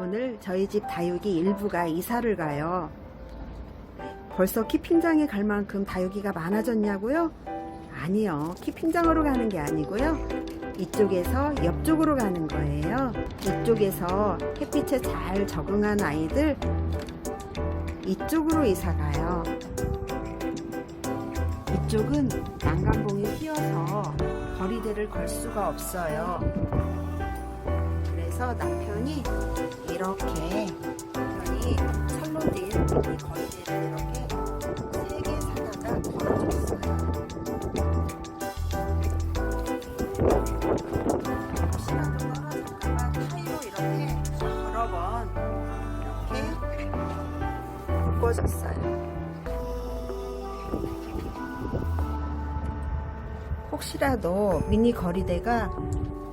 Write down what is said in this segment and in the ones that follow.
오늘 저희 집 다육이 일부가 이사를 가요. 벌써 키핑장에 갈 만큼 다육이가 많아졌냐고요? 아니요. 키핑장으로 가는 게 아니고요. 이쪽에서 옆쪽으로 가는 거예요. 이쪽에서 햇빛에 잘 적응한 아이들 이쪽으로 이사 가요. 이쪽은 난간봉이 휘어서 거리대를 걸 수가 없어요. 그래서 남편이 이렇게 철로 된이 거리대를 이렇게 세 개 사다가 걸어줬어요. 혹시라도 떨어질까봐 타이로 이렇게 여러 번 이렇게 묶어줬어요. 혹시라도 미니 거리대가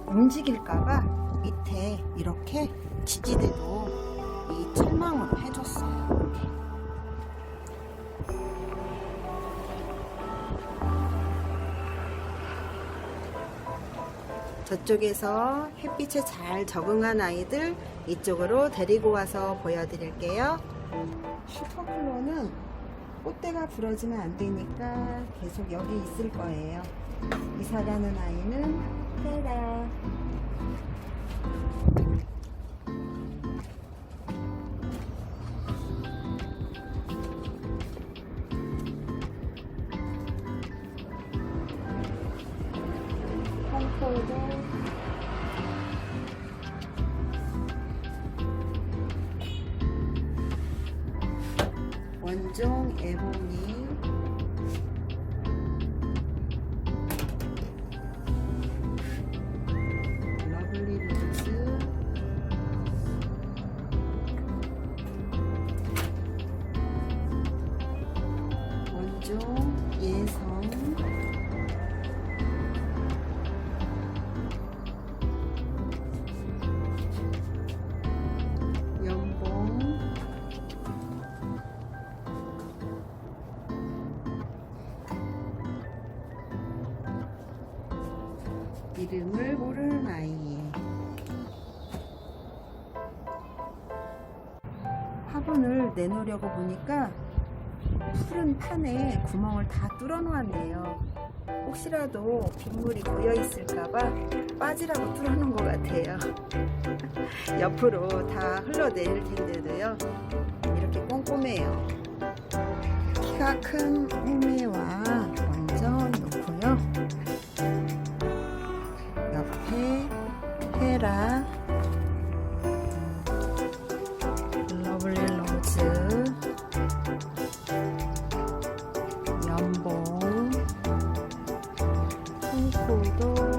움직일까봐 밑에 이렇게 지지대도 이 철망으로 해줬어요. 저쪽에서 햇빛에 잘 적응한 아이들 이쪽으로 데리고 와서 보여드릴게요. 슈퍼클로는 꽃대가 부러지면 안 되니까 계속 여기 있을 거예요. 이사 가는 아이는 로즈 원종 예성 이름을 모르는 아이 화분을 내놓으려고 보니까 푸른 판에 구멍을 다 뚫어 놓았네요. 혹시라도 빗물이 고여 있을까봐 빠지라고 뚫어 놓은 것 같아요. 옆으로 다 흘러내릴 텐데도요. 이렇게 꼼꼼해요. 키가 큰 호미와 헤라. 러블리 로즈 연봉. 콩코도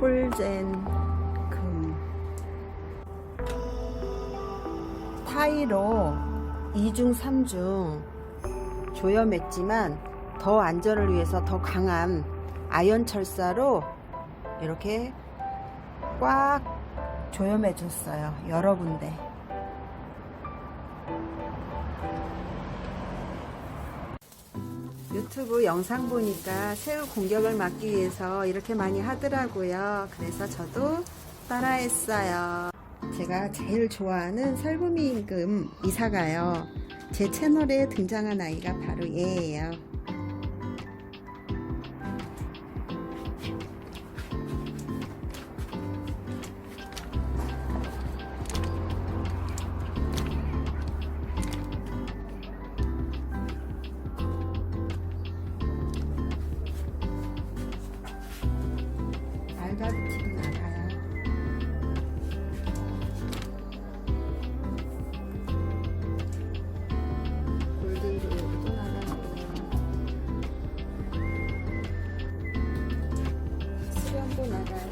폴젠 금 타이로 2중 3중 조염했지만 더 안전을 위해서 더 강한 아연 철사로 이렇게 꽉 조염해 줬어요. 여러 군데. 유튜브 영상 보니까 새우 공격을 막기 위해서 이렇게 많이 하더라고요. 그래서 저도 따라했어요. 제가 제일 좋아하는 살구미 임금 이사가요. 제 채널에 등장한 아이가 바로 얘예요. 수련도 나가요.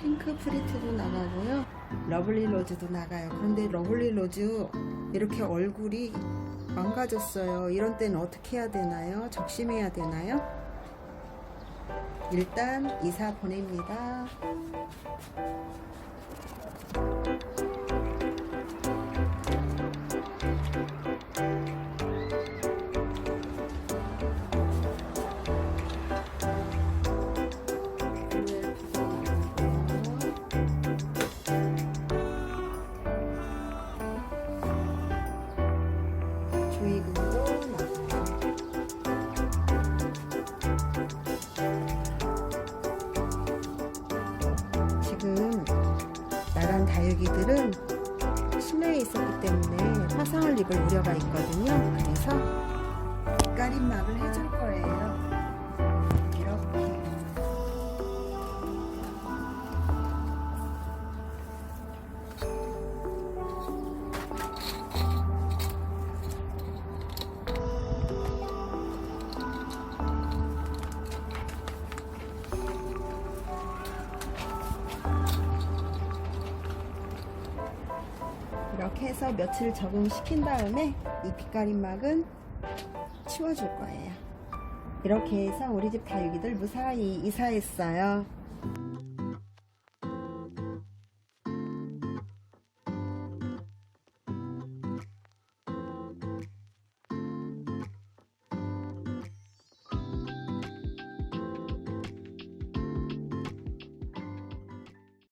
핑크 프리트도 나가고요. 러블리 로즈도 나가요. 그런데 러블리 로즈 이렇게 얼굴이 망가졌어요. 이런 때는 어떻게 해야 되나요? 적심해야 되나요? 일단 이사 보냅니다. 다육이들은 실내에 있었기 때문에 화상을 입을 우려가 있거든요. 그래서 빛가림막을 해줄 거예요. 해서 며칠 적응시킨 다음에 이 빛가림막은 치워줄 거예요. 이렇게 해서 우리 집 다육이들 무사히 이사했어요.